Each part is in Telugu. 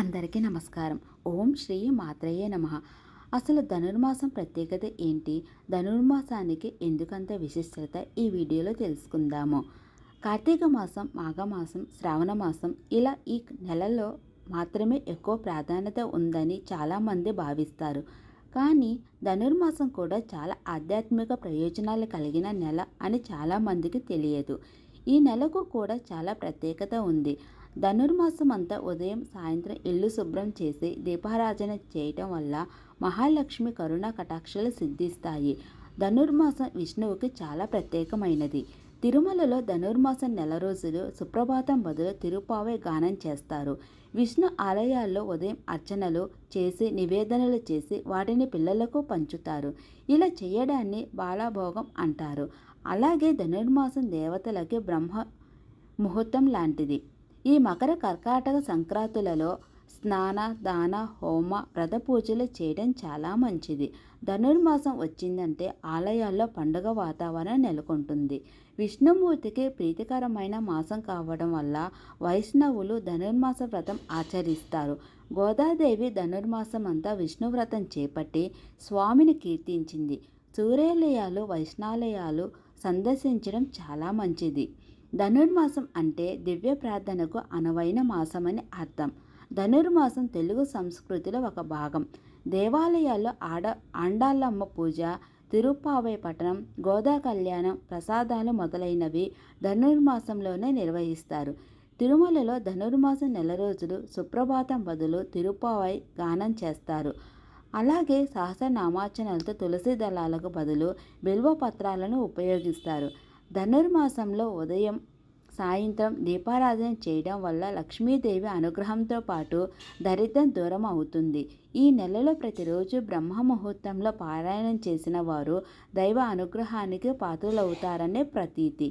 అందరికీ నమస్కారం. ఓం శ్రీ మాత్రయ్య నమ. అసలు ధనుర్మాసం ప్రత్యేకత ఏంటి? ధనుర్మాసానికి ఎందుకంత విశిష్టత? ఈ వీడియోలో తెలుసుకుందాము. కార్తీక మాసం మాఘమాసం శ్రావణ మాసం ఇలా ఈ నెలలో మాత్రమే ఎక్కువ ప్రాధాన్యత ఉందని చాలామంది భావిస్తారు. కానీ ధనుర్మాసం కూడా చాలా ఆధ్యాత్మిక ప్రయోజనాలు కలిగిన నెల అని చాలామందికి తెలియదు. ఈ నెలకు కూడా చాలా ప్రత్యేకత ఉంది. ధనుర్మాసం అంతా ఉదయం సాయంత్రం ఇల్లు శుభ్రం చేసి దీపారాజన చేయటం వల్ల మహాలక్ష్మి కరుణ కటాక్షలు సిద్ధిస్తాయి. ధనుర్మాసం విష్ణువుకి చాలా ప్రత్యేకమైనది. తిరుమలలో ధనుర్మాసం నెల రోజులు సుప్రభాతం బదులు తిరుపావై గానం చేస్తారు. విష్ణు ఆలయాల్లో ఉదయం అర్చనలు చేసి నివేదనలు చేసి వాటిని పిల్లలకు పంచుతారు. ఇలా చేయడాన్ని బాలాభోగం అంటారు. అలాగే ధనుర్మాసం దేవతలకి బ్రహ్మ ముహూర్తం లాంటిది. ఈ మకర కర్కాటక సంక్రాంతులలో స్నాన దాన హోమ వ్రత పూజలు చేయడం చాలా మంచిది. ధనుర్మాసం వచ్చిందంటే ఆలయాల్లో పండుగ వాతావరణం నెలకొంటుంది. విష్ణుమూర్తికి ప్రీతికరమైన మాసం కావడం వల్ల వైష్ణవులు ధనుర్మాస వ్రతం ఆచరిస్తారు. గోదాదేవి ధనుర్మాసం అంతా విష్ణు వ్రతం చేపట్టి స్వామిని కీర్తించింది. సూర్యాలయాలు వైష్ణాలయాలు సందర్శించడం చాలా మంచిది. ధనుర్మాసం అంటే దివ్య ప్రార్థనకు అనువైన మాసమని అర్థం. ధనుర్మాసం తెలుగు సంస్కృతిలో ఒక భాగం. దేవాలయాల్లో ఆడ ఆండాళ్ళమ్మ పూజ తిరుప్పావై పట్టణం గోదా కళ్యాణం ప్రసాదాలు మొదలైనవి ధనుర్మాసంలోనే నిర్వహిస్తారు. తిరుమలలో ధనుర్మాసం నెల రోజులు సుప్రభాతం బదులు తిరుప్పావై గానం చేస్తారు. అలాగే సహస్రనామాచనలతో తులసి దళాలకు బదులు బిల్వ పత్రాలను ఉపయోగిస్తారు. ధనుర్మాసంలో ఉదయం సాయంత్రం దీపారాధన చేయడం వల్ల లక్ష్మీదేవి అనుగ్రహంతో పాటు దరిద్రం దూరం అవుతుంది. ఈ నెలలో ప్రతిరోజు బ్రహ్మ ముహూర్తంలో పారాయణం చేసిన వారు దైవ అనుగ్రహానికి పాత్రులవుతారనే ప్రతీతి.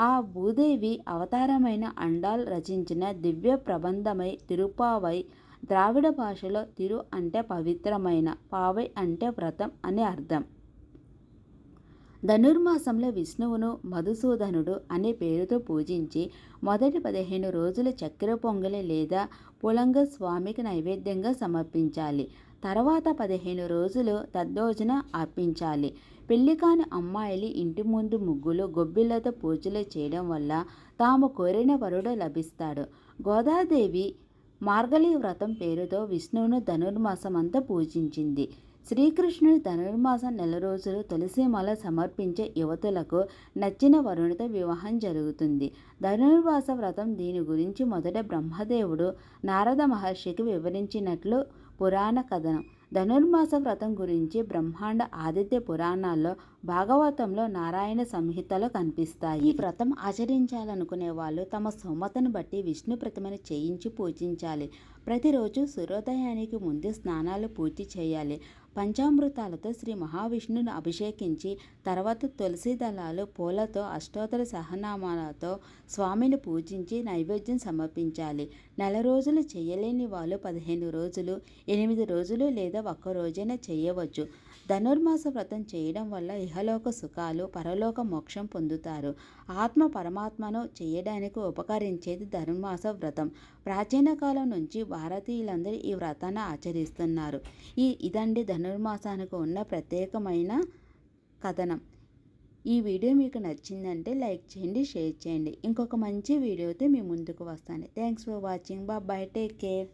ఆ భూదేవి అవతారమైన అండాల్ రచించిన దివ్య ప్రబంధమై తిరుపావై ద్రావిడ భాషలో తిరు అంటే పవిత్రమైన పావై అంటే వ్రతం అని అర్థం. ధనుర్మాసంలో విష్ణువును మధుసూదనుడు అనే పేరుతో పూజించి మొదటి పదిహేను రోజులు చక్కెర పొంగలి లేదా పులంగ స్వామికి నైవేద్యంగా సమర్పించాలి. తర్వాత పదిహేను రోజులు తద్దోజన అర్పించాలి. పెళ్ళి కాని అమ్మాయిలు ఇంటి ముందు ముగ్గులు గొబ్బిళ్ళతో పూజలు చేయడం వల్ల తాము కోరిన వరుడు లభిస్తాడు. గోదాదేవి మార్గళి వ్రతం పేరుతో విష్ణువును ధనుర్మాసమంతా పూజించింది. శ్రీకృష్ణుడి ధనుర్మాసం నెల రోజులు తులసిమాల సమర్పించే యువతులకు నచ్చిన వరుణితో వివాహం జరుగుతుంది. ధనుర్మాస వ్రతం దీని గురించి మొదట బ్రహ్మదేవుడు నారద మహర్షికి వివరించినట్లు పురాణ కథనం. ధనుర్మాస వ్రతం గురించి బ్రహ్మాండ ఆదిత్య పురాణాల్లో భాగవతంలో నారాయణ సంహితలో కనిపిస్తాయి. ఈ వ్రతం ఆచరించాలనుకునే వాళ్ళు తమ స్తోమతను బట్టి విష్ణు ప్రతిమను చేయించి పూజించాలి. ప్రతిరోజు సూర్యోదయానికి ముందు స్నానాలు పూర్తి చేయాలి. పంచామృతాలతో శ్రీ మహావిష్ణుని అభిషేకించి తర్వాత తులసి దళాలు పూలతో అష్టోత్తర సహనామాలతో స్వామిని పూజించి నైవేద్యం సమర్పించాలి. నెల రోజులు చేయలేని వాళ్ళు పదిహేను రోజులు ఎనిమిది రోజులు లేదా ఒక్క రోజైనా చేయవచ్చు. ధనుర్మాస వ్రతం చేయడం వల్ల ఇహలోక సుఖాలు పరలోక మోక్షం పొందుతారు. ఆత్మ పరమాత్మను చేయడానికి ఉపకరించేది ధనుర్మాస వ్రతం. ప్రాచీన కాలం నుంచి భారతీయులందరూ ఈ వ్రతాన్ని ఆచరిస్తున్నారు. ఈ ఇదండి ధను ధనుర్మాసానికి ఉన్న ప్రత్యేకమైన కథనం. ఈ వీడియో మీకు నచ్చిందంటే లైక్ చేయండి షేర్ చేయండి. ఇంకొక మంచి వీడియోతో మీ ముందుకు వస్తాను. Thanks for watching. Bye take care.